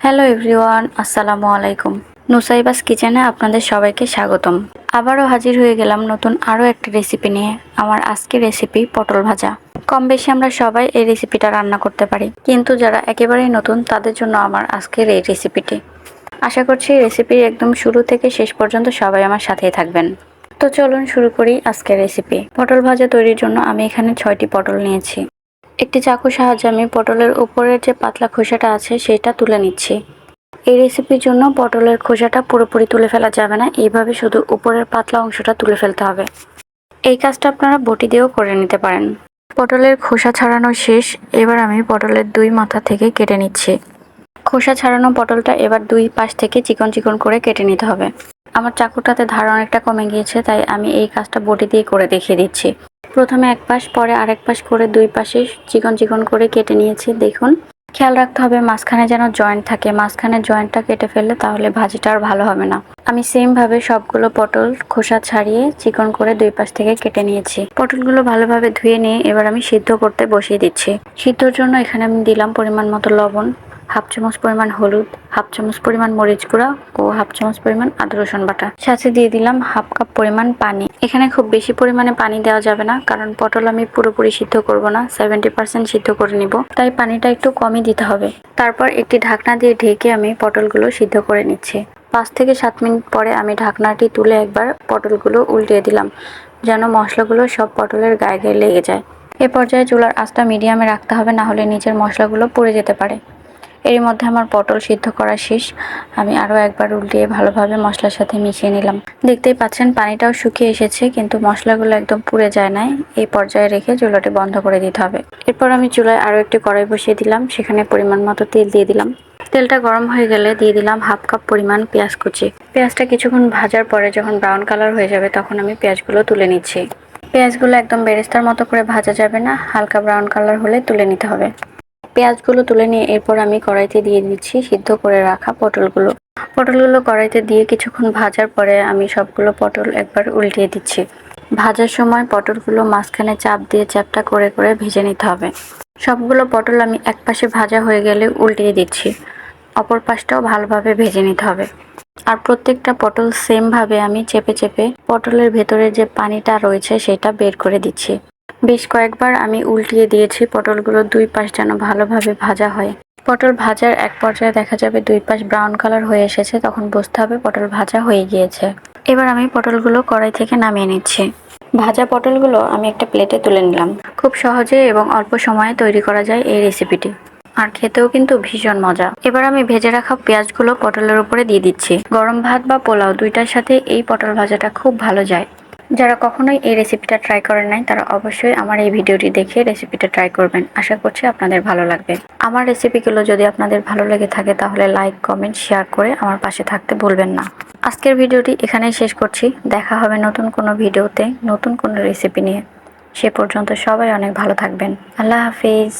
Hello everyone, আসসালামু আলাইকুম। নুসাইবাস কিচেনে আপনাদের সবাইকে স্বাগতম। আবারও হাজির হয়ে গেলাম নতুন আরও একটা রেসিপি নিয়ে, আমার আজকের রেসিপি পটল ভাজা। কম বেশি আমরা সবাই এই রেসিপিটা রান্না করতে পারি, কিন্তু যারা একেবারেই নতুন, তাদের জন্য আমার আজকের এই রেসিপিটি আশা করছি রেসিপির একদম শুরু থেকে শেষ পর্যন্ত সবাই আমার সাথেই থাকবেন। তো চলুন শুরু করি আজকের রেসিপি পটল ভাজা তৈরির জন্য আমি এখানে ছয়টি পটল নিয়েছি। একটি চাকুর সাহায্যে আমি পটলের উপরের যে পাতলা খোসাটা আছে সেটা তুলে নিচ্ছি। এই রেসিপির জন্য পটলের খোসাটা পুরোপুরি তুলে ফেলা যাবে না। এইভাবে শুধু উপরের পাতলা অংশটা তুলে ফেলতে হবে। এই কাজটা আপনারা বটি দিয়েও করে নিতে পারেন। পটলের খোসা ছাড়ানো শেষ। এবার আমি পটলের দুই মাথা থেকে কেটে নিচ্ছি। খোসা ছাড়ানো পটলটা এবার দুই পাশ থেকে চিকন চিকন করে কেটে নিতে হবে। আমার চাকুটাতে ধার অনেকটা কমে গিয়েছে, তাই আমি এই কাজটা বটি দিয়ে করে দেখিয়ে দিচ্ছি। প্রথমে এক পাশ, পরে আরেক পাশ করে দুই পাশে চিকন চিকন করে কেটে নিয়েছি, দেখুন। খেয়াল রাখতে হবে মাঝখানে যেন জয়েন্ট থাকে। মাঝখানে জয়েন্টটা কেটে ফেললে তাহলে ভাজিটা আর ভালো হবে না। আমি সেম ভাবে সবগুলো পটল খোসা ছাড়িয়ে চিকন করে দুই পাশ থেকে কেটে নিয়েছি। পটলগুলো ভালোভাবে ধুয়ে নিয়ে এবার আমি সিদ্ধ করতে বসিয়ে দিচ্ছি। সিদ্ধর জন্য এখানে আমি দিলাম পরিমাণ মতো লবণ। হাফ চামচ পরিমাণ হলুদ, হাফ চামচ পরিমাণ মরিচ গুঁড়া ও হাফ চামচ পরিমাণ আদা রসুন বাটা। সাথে দিয়ে দিলাম হাফ কাপ পরিমাণ পানি। এখানে খুব বেশি পরিমাণে পানি দেওয়া যাবে না, কারণ পটল আমি পুরোপুরি সিদ্ধ করব না সেভেন্টি পার্সেন্ট সিদ্ধ করে নিব। তাই পানিটা একটু কমই দিতে হবে। তারপর একটি ঢাকনা দিয়ে ঢেকে আমি পটলগুলো সিদ্ধ করে নিচ্ছি। পাঁচ থেকে সাত মিনিট পরে আমি ঢাকনাটি তুলে একবার পটলগুলো উল্টিয়ে দিলাম, যেন মশলাগুলো সব পটলের গায়ে গায়ে লেগে যায়। এ পর্যায়ে চুলার আঁচটা মিডিয়ামে রাখতে হবে, না হলে নিচের মশলাগুলো পড়ে যেতে পারে। এর মধ্যে আমার পটল সিদ্ধ করা শেষ। আমি আরও একবার উল্টিয়ে ভালোভাবে মশলার সাথে মিশিয়ে নিলাম। দেখতেই পাচ্ছেন, পানিটাও শুকিয়ে এসেছে, কিন্তু মশলাগুলো একদম পুড়ে যায় নাই। এই পর্যায়ে রেখে চুলাটি বন্ধ করে দিতে হবে। এরপর আমি চুলায় আরও একটি কড়াই বসিয়ে দিলাম, সেখানে পরিমাণ মতো তেল দিয়ে দিলাম। তেলটা গরম হয়ে গেলে দিয়ে দিলাম হাফ কাপ পরিমাণ পেঁয়াজ কুচি। পেঁয়াজটা কিছুক্ষণ ভাজার পরে যখন ব্রাউন কালার হয়ে যাবে, তখন আমি পেঁয়াজগুলো তুলে নিচ্ছি। পেঁয়াজগুলো একদম বেরেস্তার মতো করে ভাজা যাবে না, হালকা ব্রাউন কালার হলে তুলে নিতে হবে। পেঁয়াজগুলো তুলে নিয়ে এরপর আমি কড়াইতে দিয়ে দিচ্ছি সিদ্ধ করে রাখা পটলগুলো। পটলগুলো কড়াইতে দিয়ে কিছুক্ষণ ভাজার পরে আমি সবগুলো পটল একবার উল্টিয়ে দিচ্ছি। ভাজার সময় পটলগুলো মাঝখানে চাপ দিয়ে চ্যাপটা করে করে ভেজে নিতে হবে। সবগুলো পটল আমি এক পাশে ভাজা হয়ে গেলে উল্টিয়ে দিচ্ছি। অপর পাশটাও ভালোভাবে ভেজে নিতে হবে। আর প্রত্যেকটা পটল সেমভাবে আমি চেপে চেপে পটলের ভেতরে যে পানিটা রয়েছে সেটা বের করে দিচ্ছি। বেশ কয়েকবার আমি উল্টিয়ে দিয়েছি, পটলগুলো দুই পাশ যেন ভালোভাবে ভাজা হয়। পটল ভাজার এক পর্যায়ে দেখা যাবে দুই পাশ ব্রাউন কালার হয়ে এসেছে, তখন বুঝতে হবে পটল ভাজা হয়ে গিয়েছে। এবার আমি পটলগুলো কড়াই থেকে নামিয়ে নিচ্ছি। ভাজা পটলগুলো আমি একটা প্লেটে তুলে নিলাম। খুব সহজে এবং অল্প সময়ে তৈরি করা যায় এই রেসিপিটি আর খেতেও কিন্তু ভীষণ মজা। এবার আমি ভেজে রাখা পেঁয়াজগুলো পটলের উপরে দিয়ে দিচ্ছি। গরম ভাত বা পোলাও দুইটার সাথে এই পটল ভাজাটা খুব ভালো যায়। যারা কখনোই এই রেসিপিটা ট্রাই করেন নাই, তারা অবশ্যই আমার এই ভিডিওটি দেখে রেসিপিটা ট্রাই করবেন। আশা করছি আপনাদের ভালো লাগবে। আমার রেসিপিগুলো যদি আপনাদের ভালো লেগে থাকে, তাহলে লাইক কমেন্ট শেয়ার করে আমার পাশে থাকতে ভুলবেন না। আজকের ভিডিওটি এখানেই শেষ করছি। দেখা হবে নতুন কোনো ভিডিওতে নতুন কোনো রেসিপি নিয়ে। সে পর্যন্ত সবাই অনেক ভালো থাকবেন। আল্লাহ হাফিজ।